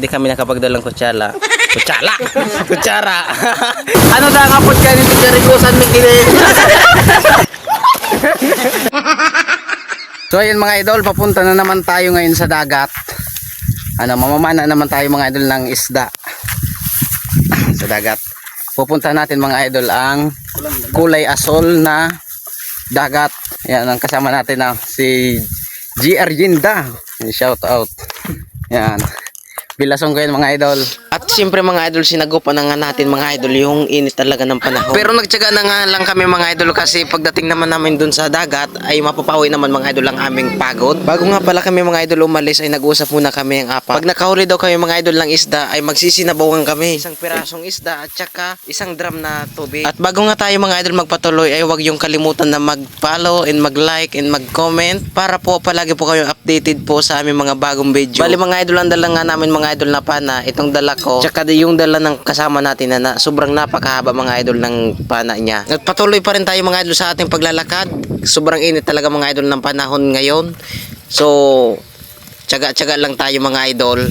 hindi kami nakapagdalang kutsala. Kutsala! Kutsara! ano na nga po ka nito karigusan ng kinin? so ayun mga idol, papunta na naman tayo ngayon sa dagat. Ano, mamamana naman tayo mga idol ng isda sa dagat. Pupunta natin mga idol ang kulay asol na dagat. Yan ang kasama natin na si GR Ginda. Shout out. Yan. Bilasong kayo mga idol. At siyempre mga idol, sinagupan na nga natin mga idol yung init talaga ng panahon. Pero nagtyaga na nga lang kami mga idol kasi pagdating naman namin dun sa dagat ay mapapawi naman mga idol ang aming pagod. Bago nga pala kami mga idol umalis ay nag-usap muna kami ang apa. Pag nakahuli daw kami mga idol ng isda ay magsisinabawan kami. Isang pirasong isda at saka isang drum na tubig. At bago nga tayo mga idol magpatuloy ay huwag yung kalimutan na mag-follow and mag-like and mag-comment para po palagi po kayong updated po sa aming mga bagong video. Bali mga idol ang dala nga namin mga idol na pana, itong dala ko, tsaka yung dala ng kasama natin na, na sobrang napakahaba mga idol ng pana niya. At patuloy pa rin tayo mga idol sa ating paglalakad. Sobrang init talaga mga idol ng panahon ngayon. So, tsaga-tsaga lang tayo mga idol.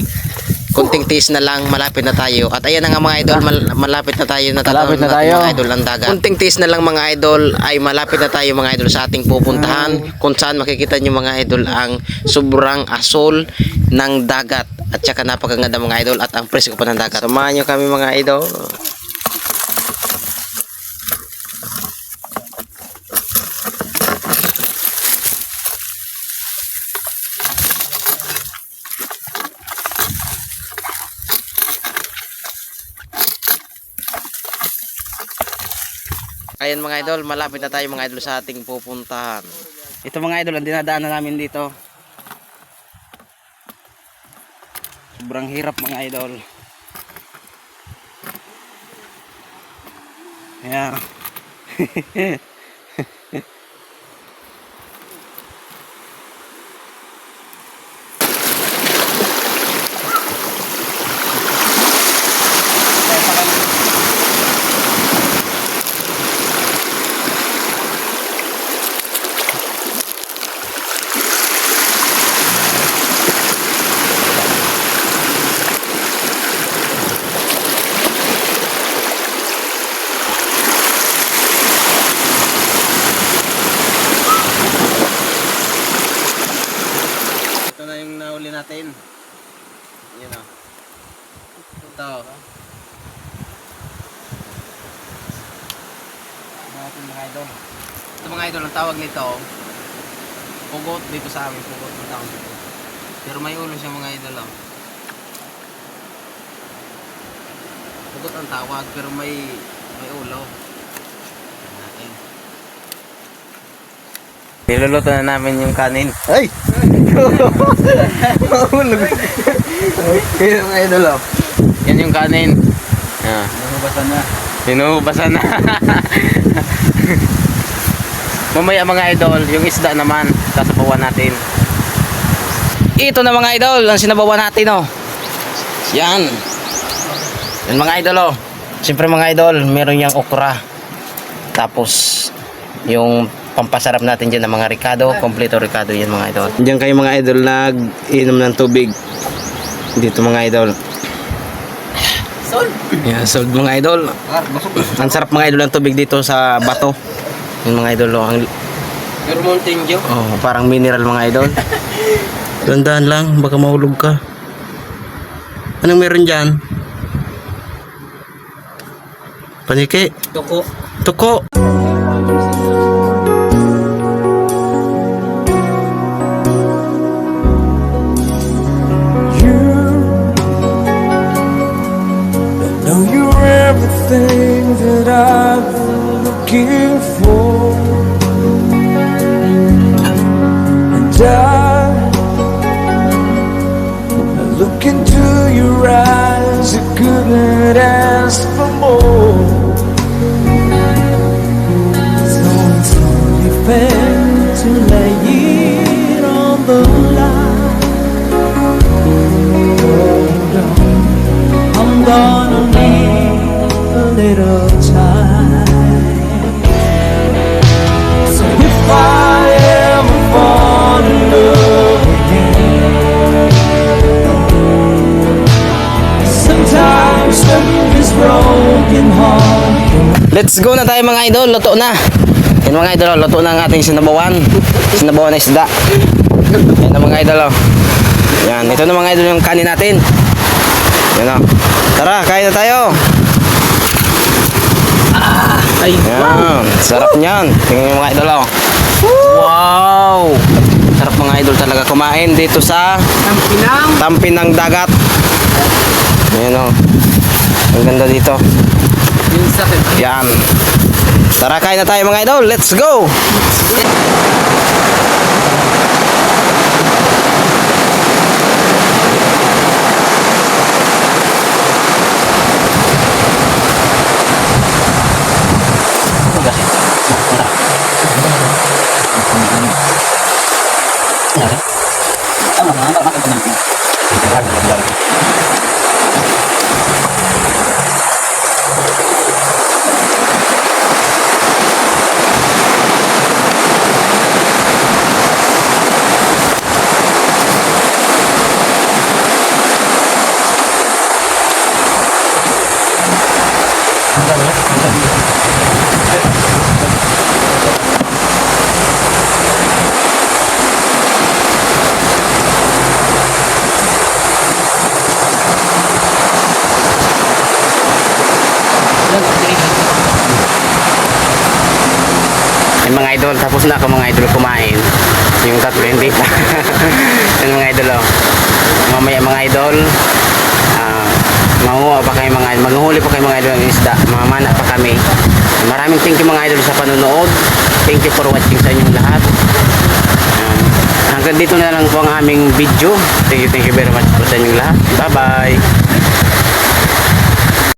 Kunting tiis na lang, malapit na tayo. At ayan na nga mga idol, mal- malapit na tayo na Malapit na tayo. mga idol ng dagat. Kunting tiis na lang mga idol ay malapit na tayo mga idol sa ating pupuntahan kung saan makikita nyo mga idol ang sobrang asol ng dagat at saka napakaganda mga idol at ang presko pa ng dagat. Samahan nyo kami mga idol. Ayan mga idol, malapit na tayo mga idol sa ating pupuntahan. Ito mga idol, ang dinadaanan namin dito. Sobrang hirap mga idol. Ayan. Ito na yung nahuli natin. Yun o. Ito. Natin mga idol. Ito mga idol, ang tawag nito, pugot dito sa amin, pugot ang tawag nito. Pero may ulo siya mga idol oh. Pugot ang tawag, pero may may ulo. Tingnan natin. Niluluto na namin yung kanin. Ay! Mahulog. Yan mga idol oh. Yan yung kanin. Ah. Nahubasan na. Hinuhubasan na. Mamaya mga idol, yung isda naman, sasabawan natin. Ito na mga idol, ang sinabawan natin oh. Yan. Yan mga idol oh. Siyempre mga idol, meron yung okra. Tapos, yung pampasarap natin dyan ng mga ricado, kompleto ricado yan mga idol. Diyan kayo mga idol nag-inom ng tubig. Dito mga idol. Sol! Yan, sold mga idol. Ah. Ang sarap mga idol ng tubig dito sa bato. Yung mga idol, oh, ang, Pero Mountain Dew. oh, parang mineral mga idol. Tandaan lang, baka mahulog ka. Anong meron dyan? Paniki. Tuko. Tuko. Looking for. And I, I look into your eyes, I couldn't ask for more. Let's go na tayo mga idol. Luto na. Yan mga idol, oh, luto na ang ating sinabawan. Sinabawan na isda. Yan na mga idol. oh. Yan, ito na mga idol yung kanin natin. Yan o. Tara, kain na tayo. Ay, Yan, sarap niyan. Tingnan mga idol. oh. Wow! Sarap mga idol talaga kumain dito sa ang pinang. tampi ng dagat. Ayan o. Ang ganda dito. Yan. Tara, kain na tayo mga idol. Let's go! Yung mga idol, tapos na ako mga idol kumain. Yung tatlo hindi pa. Yung mga idol, oh. Mamaya mga idol, ah, manguha pa kayo mga maghuhuli pa kayo mga idol ng isda. Mamana pa kami. Maraming thank you mga idol sa panonood. Thank you for watching sa inyong lahat. Ah, hanggang dito na lang po ang aming video. Thank you, thank you very much po sa inyong lahat. Bye-bye.